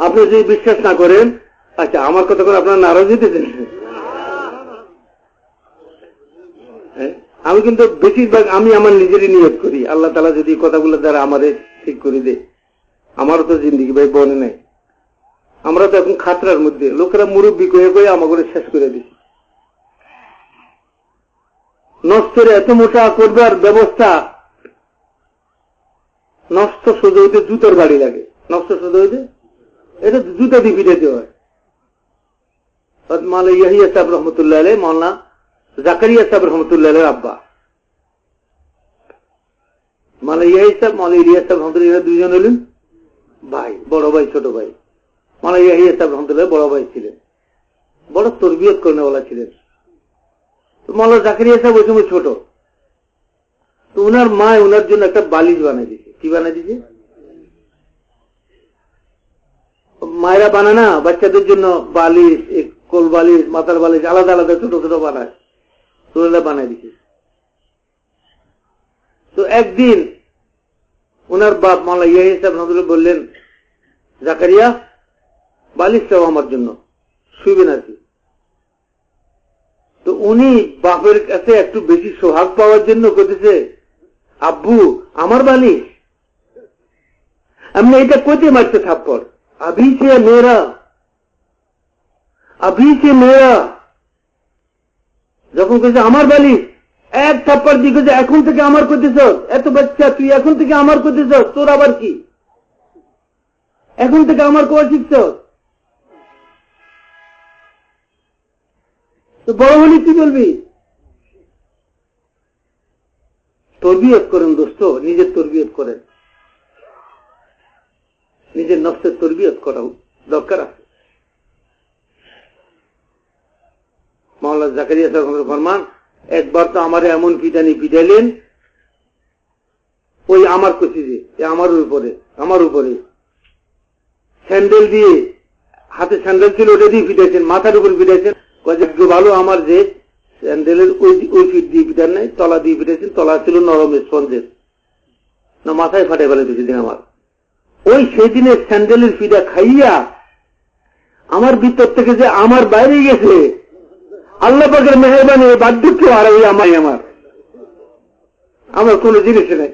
আপনি যদি বিশ্বাস না করেন আচ্ছা আমার কথা করে আপনার নারাজ দিতেছেন? হ্যাঁ? আমি কিন্তু বেশিরভাগ, আমি আমার নিজেরই নিয়োগ করি। আল্লাহ তালা যদি কথাগুলো দ্বারা আমাদের ঠিক করে দে আমারও তো জিন্দিগি ভাই বনে নাই। আমরা তো এখন খাতরার মধ্যে। লোকেরা মুরব্বী কয়ে কয়ে আমাকে শেষ করে দিচ্ছে নষ্টের এত মোটা করবার ব্যবস্থা, নষ্ট সোজা হইতে জুতোর বাড়ি লাগে। নষ্ট সোজা হইতে এটা জুতো দিয়ে হয়। মালা ইয়াহিয়া সাহেব রহমতুল্লাহ জাকারিয়া সাহেব রহমতুল্লাহ আব্বা। মালা ইয়াহি সাহেব মালা সাহেব রহমতুল্লাহ হলেন ভাই, বড় ভাই, ছোট ভাই। মালা ইয়াহিয়া সাহেব রহমতুল্লাহ বড় ভাই ছিলেন। বড় তরবিয়ত করেনেওয়ালা ছিলেন। তো মালা জাকারিয়া সাহেব ওই সময় ছোট। তো উনার মা ওনার জন্য একটা বালিশ বানাই দিছে কি বানাই দিছে মায়েরা বানায় না, বাচ্চাদের জন্য বালিশ কোল বালিশ মাথার বালিশ আলাদা আলাদা ছোট ছোট বানায়। তোরা বানাই দিছে। তো একদিন ওনার বাপ মালা ইয়া হিসাব নজরুল বললেন, জাকারিয়া, বালিশ চাও আমার জন্য শুইবেন আর তো উনি বাপের কাছে একটু বেশি সোহাগ পাওয়ার জন্য করতেছে আব্বু, আমার বালিশ? আমি এটা কোথে মারতে থাপ্পড়? अभी से मेरा अभी से मेरा যখন কেছে আমার বালিশ এক থাপ্পড় দিয়ে কেছে এখন থেকে আমার করতেছ এত বাচ্চা তুই এখন থেকে আমার করতেছ তোর আবার কি এখন থেকে আমার কোয়া শিখছ তো বড় হলি কি বলবি তরবিয়ত করেন দোস্ত নিজের তরবিয়ত করেন নিজের নফসের তরবিয়ত করা দরকার আছে। মাওলা জাকারিয়া সাহেব ফরমান, একবার তো আমার এমন পিটানি পিটাইলেন, ওই আমার কচি যে আমার উপরে আমার উপরে। স্যান্ডেল দিয়ে, হাতে স্যান্ডেল ছিল, ওটা দিয়ে পিটাইছেন, মাথার উপর পিটাইছেন। একটু ভালো আমার যে, স্যান্ডেলের ওই ওই ফিট দিয়ে পিটার নাই, তলা দিয়ে পিটাইছেন, তলা ছিল নরম স্পঞ্জের। না, মাথায় ফাটে ফেলে দিয়েছেন আমার। ওই সেদিনের স্যান্ডেলের ফিডা খাইয়া আমার ভিতর থেকে যে আমার বাইরে গেছে, আল্লাহ পাকের মেহরবানি বার্ধক্য আর ওই আমাই আমার। আমার কোন জিনিস নাই।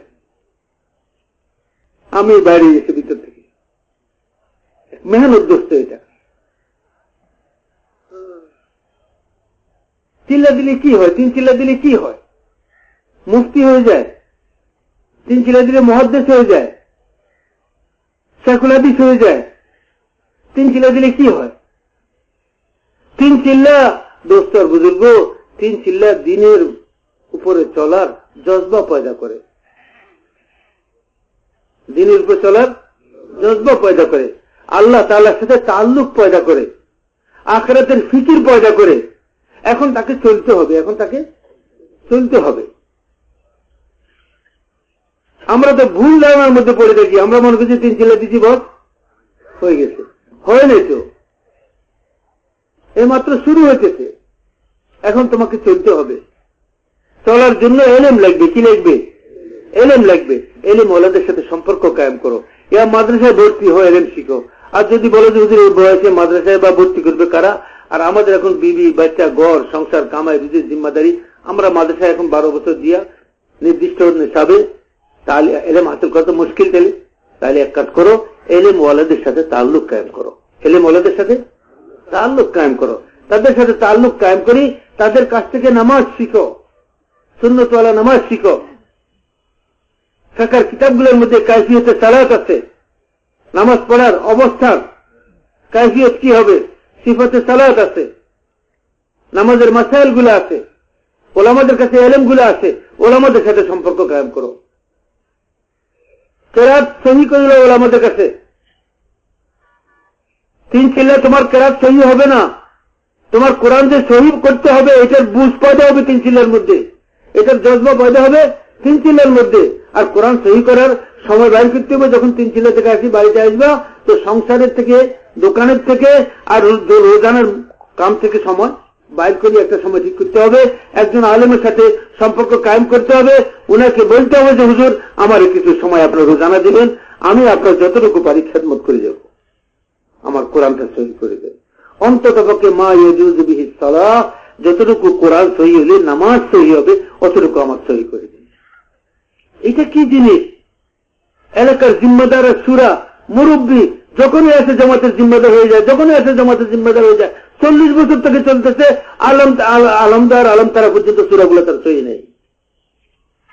আমি বাইরে গেছি ভিতর থেকে। মেহনত দোস্ত এটা। চিল্লা দিলে কি হয়? তিন চিল্লা দিলে কি হয়? মুক্তি হয়ে যায়। তিন চিল্লা দিলে মহাদ্দেশ হয়ে যায়। সেকুলাদিস হয়ে যায়। তিন চিল্লা দিলে কি হয়? তিন চিল্লা, দোস্ত বুজুর্গ, তিন চিল্লা দিনের উপরে চলার জজবা পয়দা করে। দিনের উপরে চলার জজবা পয়দা করে। আল্লাহ তাল্লার সাথে তাল্লুক পয়দা করে। আখরাতের ফিকির পয়দা করে। এখন তাকে চলতে হবে, এখন তাকে চলতে হবে। আমরা তো ভুল ধারণার মধ্যে পড়ে দেখি আমরা মনে করছি তিন চিল্লা দিচ্ছি বস হয়ে গেছে। হয় নাই তো? এই মাত্র শুরু হয়েছে এখন তোমাকে চলতে হবে। চলার জন্য এলেম লাগবে। কি লাগবে? এলেম লাগবে। এলেম ওলাদের সাথে সম্পর্ক কায়েম করো। ইয়া মাদ্রাসায় ভর্তি হয় এলেম শিখো। আর যদি বলো যে, হুজুর বয়সে মাদ্রাসায় বা ভর্তি করবে কারা? আর আমাদের এখন বিবি, বাচ্চা গড় সংসার, কামাই, রুজির জিম্মাদারি, আমরা মাদ্রাসায় এখন বারো বছর দিয়া নির্দিষ্ট হিসাবে তাহলে এলেম হাসিল করা তো মুশকিল তাহলে তাহলে এক কাজ করো এলেম ওয়ালাদের সাথে তাল্লুক কায়েম করো। এলেম ওয়ালাদের সাথে তাল্লুক কায়েম করো। তাদের সাথে তাল্লুক কায়েম করি, তাদের কাছ থেকে নামাজ শিখো। সুন্নতওয়ালা নামাজ শিখো। ফেকার কিতাবগুলোর মধ্যে কাইফিয়তে সালাত আছে। নামাজ পড়ার অবস্থান কাইফিয়ত কি হবে? সিফতে সালাত আছে। নামাজের মাসাইলগুলো আছে। ওলামাদের কাছে এলেমগুলো আছে। ওলামাদের সাথে সম্পর্ক কায়েম করো। কেরাত সহি করিল ওলামাদের কাছে। তিন চিল্লা তোমার কেরাত সহি হবে না। তোমার কোরআন যে সহি করতে হবে, এটার বুঝ পয়দা হবে তিন চিল্লার মধ্যে। এটার জজবা পয়দা হবে তিন চিল্লার মধ্যে। আর কোরআন সহি করার সময় বাইর করতে হবে, যখন তিন চিল্লা থেকে আসি বাড়িতে আসবা, তো সংসারের থেকে, দোকানের থেকে, আর রোজানের কাম থেকে সময়। বাইর করে একটা সময় ঠিক করতে হবে। একজন আলেমের সাথে সম্পর্ক কায়েম করতে হবে। উনাকে বলতে হবে যে, হুজুর, আমার কিছু সময় আপনার রোজানা দিবেন। আমি আপনার যতটুকু পারি খেদমত করে যাব। আমার কোরআনটা সহি করে দেন। অন্তত পক্ষে মা ইয়জুজ বিহি সালাহ, যতটুকু কোরআন সহি হলে, নামাজ সহি হবে, অতটুকু আমার সহি করে দিন। এটা কি জিনিস? এলাকার জিম্মাদার সুরা, মুরব্বী, যখনই আসে জামাতের জিম্মাদার হয়ে যায়, যখনই আসে জামাতের জিম্মাদার হয়ে যায় চল্লিশ বছর থেকে চলতেছে আলম আল- আলমদার আলম তারা পর্যন্ত সুরাগুলো তার সহি নেই।